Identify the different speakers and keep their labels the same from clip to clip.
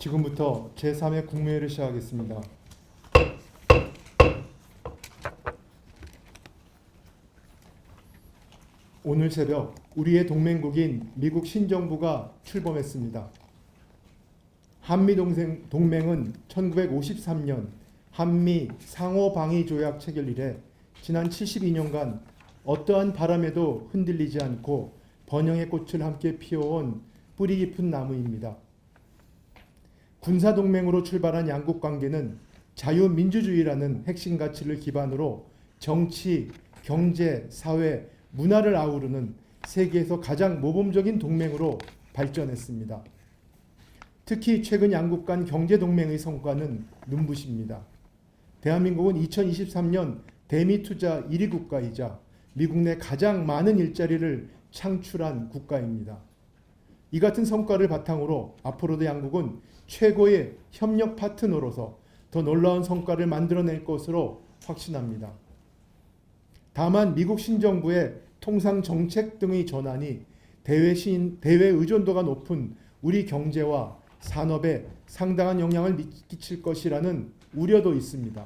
Speaker 1: 지금부터 제3회 국무회를 시작하겠습니다. 오늘 새벽 우리의 동맹국인 미국 신정부가 출범했습니다. 한미 동생, 동맹은 1953년 한미 상호 방위 조약 체결 이래 지난 72년간 어떠한 바람에도 흔들리지 않고 번영의 꽃을 함께 피워온 뿌리 깊은 나무입니다. 군사 동맹으로 출발한 양국 관계는 자유민주주의라는 핵심 가치를 기반으로 정치, 경제, 사회, 문화를 아우르는 세계에서 가장 모범적인 동맹으로 발전했습니다. 특히 최근 양국 간 경제 동맹의 성과는 눈부십니다. 대한민국은 2023년 대미 투자 1위 국가이자 미국 내 가장 많은 일자리를 창출한 국가입니다. 이 같은 성과를 바탕으로 앞으로도 양국은 최고의 협력 파트너로서 더 놀라운 성과를 만들어낼 것으로 확신합니다. 다만 미국 신정부의 통상 정책 등의 전환이 대외 신 대외 의존도가 높은 우리 경제와 산업에 상당한 영향을 미칠 것이라는 우려도 있습니다.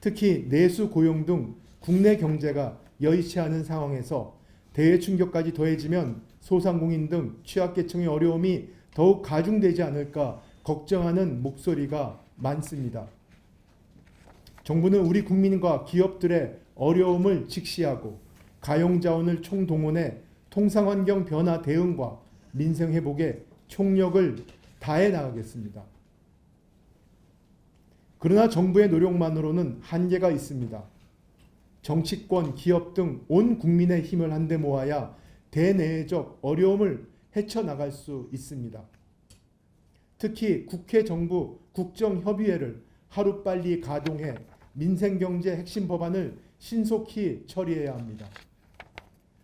Speaker 1: 특히 내수 고용 등 국내 경제가 여의치 않은 상황에서 대외 충격까지 더해지면 소상공인 등 취약계층의 어려움이 더욱 가중되지 않을까 걱정하는 목소리가 많습니다. 정부는 우리 국민과 기업들의 어려움을 직시하고 가용 자원을 총동원해 통상 환경 변화 대응과 민생 회복에 총력을 다해 나가겠습니다. 그러나 정부의 노력만으로는 한계가 있습니다. 정치권, 기업 등 온 국민의 힘을 한데 모아야 대내적 어려움을 헤쳐나갈 수 있습니다. 특히 국회 정부 국정협의회를 하루빨리 가동해 민생경제 핵심 법안을 신속히 처리해야 합니다.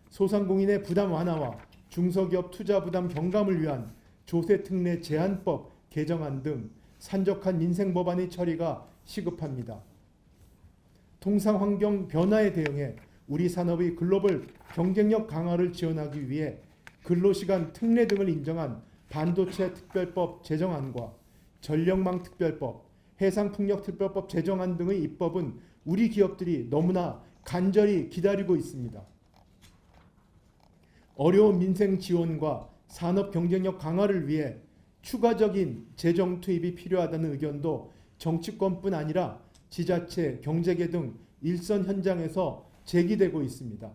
Speaker 1: 소상공인의 부담 완화와 중소기업 투자 부담 경감을 위한 조세 특례 제한법 개정안 등 산적한 민생 법안의 처리가 시급합니다. 통상 환경 변화에 대응해 우리 산업의 글로벌 경쟁력 강화를 지원하기 위해 근로시간 특례 등을 인정한 반도체 특별법 제정안과 전력망 특별법, 해상풍력 특별법 제정안 등의 입법은 우리 기업들이 너무나 간절히 기다리고 있습니다. 어려운 민생 지원과 산업 경쟁력 강화를 위해 추가적인 재정 투입이 필요하다는 의견도 정치권뿐 아니라 지자체, 경제계 등 일선 현장에서 제기되고 있습니다.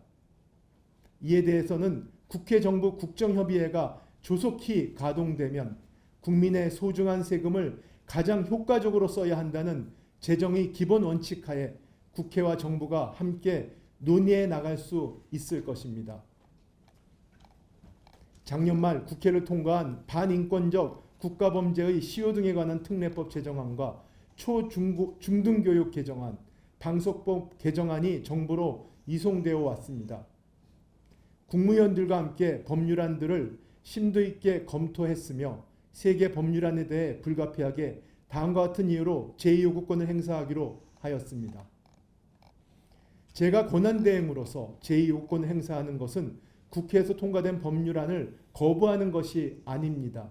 Speaker 1: 이에 대해서는 국회 정부 국정협의회가 조속히 가동되면 국민의 소중한 세금을 가장 효과적으로 써야 한다는 재정의 기본 원칙 하에 국회와 정부가 함께 논의해 나갈 수 있을 것입니다. 작년 말 국회를 통과한 반인권적 국가범죄의 시효 등에 관한 특례법 제정안과 초중등 교육 개정안, 방송법 개정안이 정부로 이송되어 왔습니다. 국무위원들과 함께 법률안들을 심도 있게 검토했으며 세계 법률안에 대해 불가피하게 다음과 같은 이유로 제2요구권을 행사하기로 하였습니다. 제가 권한대행으로서 제2요구권을 행사하는 것은 국회에서 통과된 법률안을 거부하는 것이 아닙니다.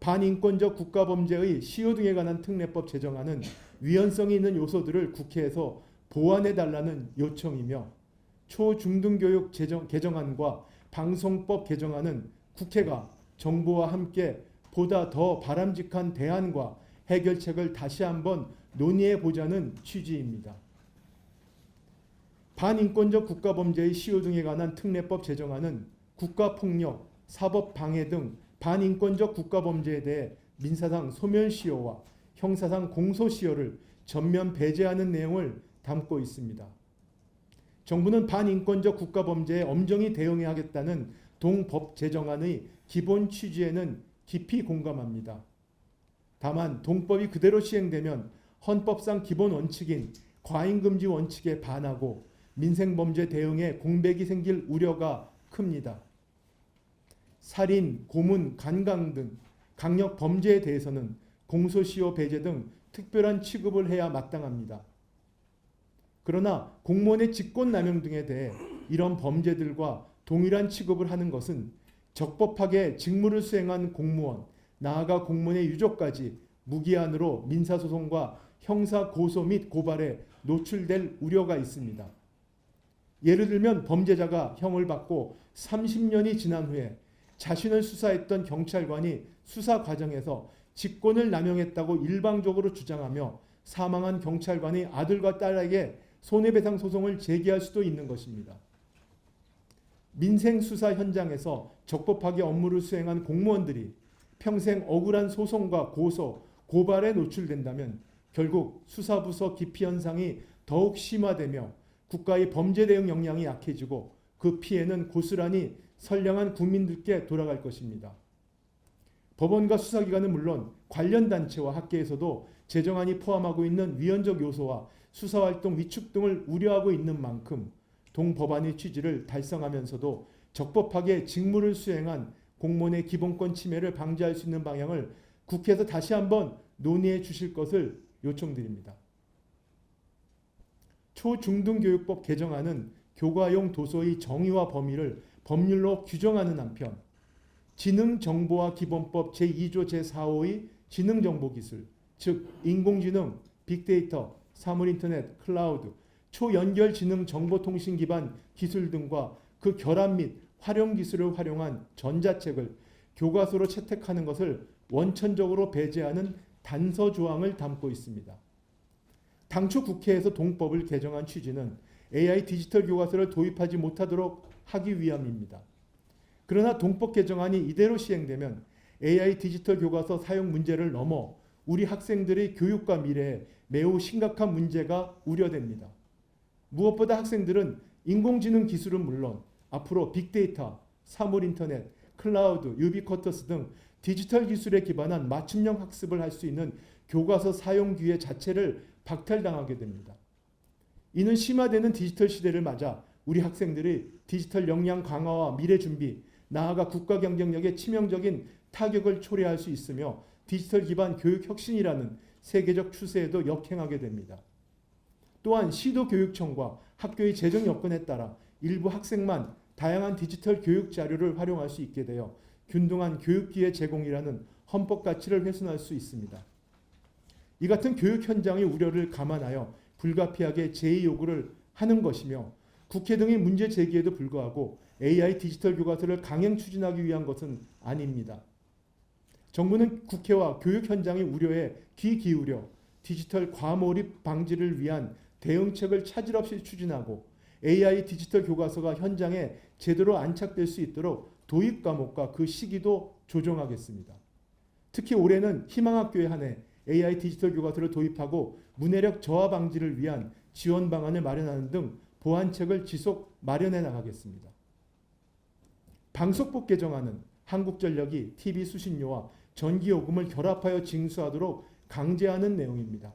Speaker 1: 반인권적 국가범죄의 시효 등에 관한 특례법 제정안은 위헌성이 있는 요소들을 국회에서 보완해 달라는 요청이며 초중등교육 제정, 개정안과 방송법 개정안은 국회가 정부와 함께 보다 더 바람직한 대안과 해결책을 다시 한번 논의해 보자는 취지입니다. 반인권적 국가범죄의 시효 등에 관한 특례법 제정안은 국가폭력, 사법방해 등 반인권적 국가범죄에 대해 민사상 소멸시효와 형사상 공소시효를 전면 배제하는 내용을 담고 있습니다. 정부는 반인권적 국가범죄에 엄정히 대응해야겠다는 동법 제정안의 기본 취지에는 깊이 공감합니다. 다만 동법이 그대로 시행되면 헌법상 기본 원칙인 과잉금지 원칙에 반하고 민생범죄 대응에 공백이 생길 우려가 큽니다. 살인, 고문, 간강 등 강력 범죄에 대해서는 공소시효 배제 등 특별한 취급을 해야 마땅합니다. 그러나 공무원의 직권남용 등에 대해 이런 범죄들과 동일한 취급을 하는 것은 적법하게 직무를 수행한 공무원, 나아가 공무원의 유족까지 무기한으로 민사소송과 형사 고소 및 고발에 노출될 우려가 있습니다. 예를 들면 범죄자가 형을 받고 30년이 지난 후에 자신을 수사했던 경찰관이 수사 과정에서 직권을 남용했다고 일방적으로 주장하며 사망한 경찰관의 아들과 딸에게 손해배상 소송을 제기할 수도 있는 것입니다. 민생 수사 현장에서 적법하게 업무를 수행한 공무원들이 평생 억울한 소송과 고소, 고발에 노출된다면 결국 수사부서 기피 현상이 더욱 심화되며 국가의 범죄 대응 역량이 약해지고 그 피해는 고스란히 선량한 국민들께 돌아갈 것입니다. 법원과 수사기관은 물론 관련 단체와 학계에서도 제정안이 포함하고 있는 위헌적 요소와 수사활동 위축 등을 우려하고 있는 만큼 동법안의 취지를 달성하면서도 적법하게 직무를 수행한 공무원의 기본권 침해를 방지할 수 있는 방향을 국회에서 다시 한번 논의해 주실 것을 요청드립니다. 초중등교육법 개정안은 교과용 도서의 정의와 범위를 법률로 규정하는 한편 지능정보화 기본법 제2조 제4호의 지능정보기술 즉 인공지능, 빅데이터, 사물인터넷, 클라우드, 초연결 지능 정보통신 기반 기술 등과 그 결합 및 활용 기술을 활용한 전자책을 교과서로 채택하는 것을 원천적으로 배제하는 단서 조항을 담고 있습니다. 당초 국회에서 동법을 개정한 취지는 AI 디지털 교과서를 도입하지 못하도록 하기 위함입니다. 그러나 동법 개정안이 이대로 시행되면 AI 디지털 교과서 사용 문제를 넘어 우리 학생들의 교육과 미래에 매우 심각한 문제가 우려됩니다. 무엇보다 학생들은 인공지능 기술은 물론 앞으로 빅데이터, 사물 인터넷, 클라우드, 유비쿼터스 등 디지털 기술에 기반한 맞춤형 학습을 할 수 있는 교과서 사용 기회 자체를 박탈당하게 됩니다. 이는 심화되는 디지털 시대를 맞아 우리 학생들이 디지털 역량 강화와 미래 준비, 나아가 국가 경쟁력에 치명적인 타격을 초래할 수 있으며 디지털 기반 교육 혁신이라는 세계적 추세에도 역행하게 됩니다. 또한 시도교육청과 학교의 재정 여건에 따라 일부 학생만 다양한 디지털 교육 자료를 활용할 수 있게 되어 균등한 교육 기회 제공이라는 헌법 가치를 훼손할 수 있습니다. 이 같은 교육 현장의 우려를 감안하여 불가피하게 제의 요구를 하는 것이며 국회 등의 문제 제기에도 불구하고 AI 디지털 교과서를 강행 추진하기 위한 것은 아닙니다. 정부는 국회와 교육 현장의 우려에 귀 기울여 디지털 과몰입 방지를 위한 대응책을 차질 없이 추진하고 AI 디지털 교과서가 현장에 제대로 안착될 수 있도록 도입 과목과 그 시기도 조정하겠습니다. 특히 올해는 희망학교에 한해 AI 디지털 교과서를 도입하고 문해력 저하 방지를 위한 지원 방안을 마련하는 등 보완책을 지속 마련해 나가겠습니다. 방송법 개정안은 한국전력이 TV 수신료와 전기요금을 결합하여 징수하도록 강제하는 내용입니다.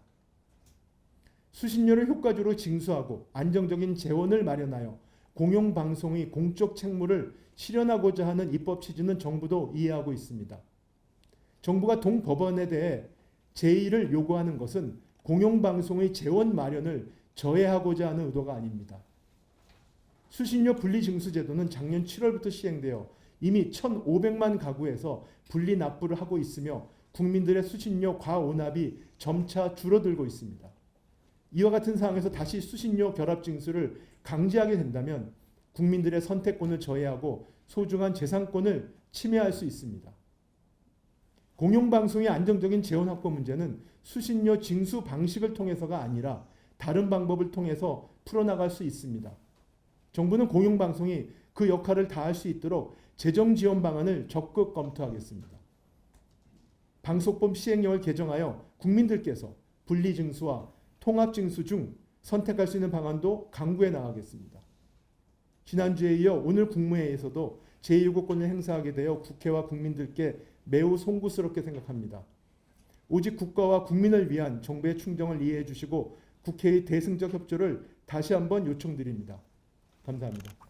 Speaker 1: 수신료를 효과적으로 징수하고 안정적인 재원을 마련하여 공영방송의 공적 책무를 실현하고자 하는 입법 취지는 정부도 이해하고 있습니다. 정부가 동법원에 대해 제의를 요구하는 것은 공영방송의 재원 마련을 저해하고자 하는 의도가 아닙니다. 수신료 분리 징수 제도는 작년 7월부터 시행되어 이미 1,500만 가구에서 분리 납부를 하고 있으며 국민들의 수신료 과오납이 점차 줄어들고 있습니다. 이와 같은 상황에서 다시 수신료 결합 징수를 강제하게 된다면 국민들의 선택권을 저해하고 소중한 재산권을 침해할 수 있습니다. 공영방송의 안정적인 재원 확보 문제는 수신료 징수 방식을 통해서가 아니라 다른 방법을 통해서 풀어나갈 수 있습니다. 정부는 공영방송이 그 역할을 다할 수 있도록 재정 지원 방안을 적극 검토하겠습니다. 방송법 시행령을 개정하여 국민들께서 분리징수와 통합징수 중 선택할 수 있는 방안도 강구해 나가겠습니다. 지난주에 이어 오늘 국무회의에서도 제2요구권을 행사하게 되어 국회와 국민들께 매우 송구스럽게 생각합니다. 오직 국가와 국민을 위한 정부의 충정을 이해해 주시고 국회의 대승적 협조를 다시 한번 요청드립니다. 감사합니다.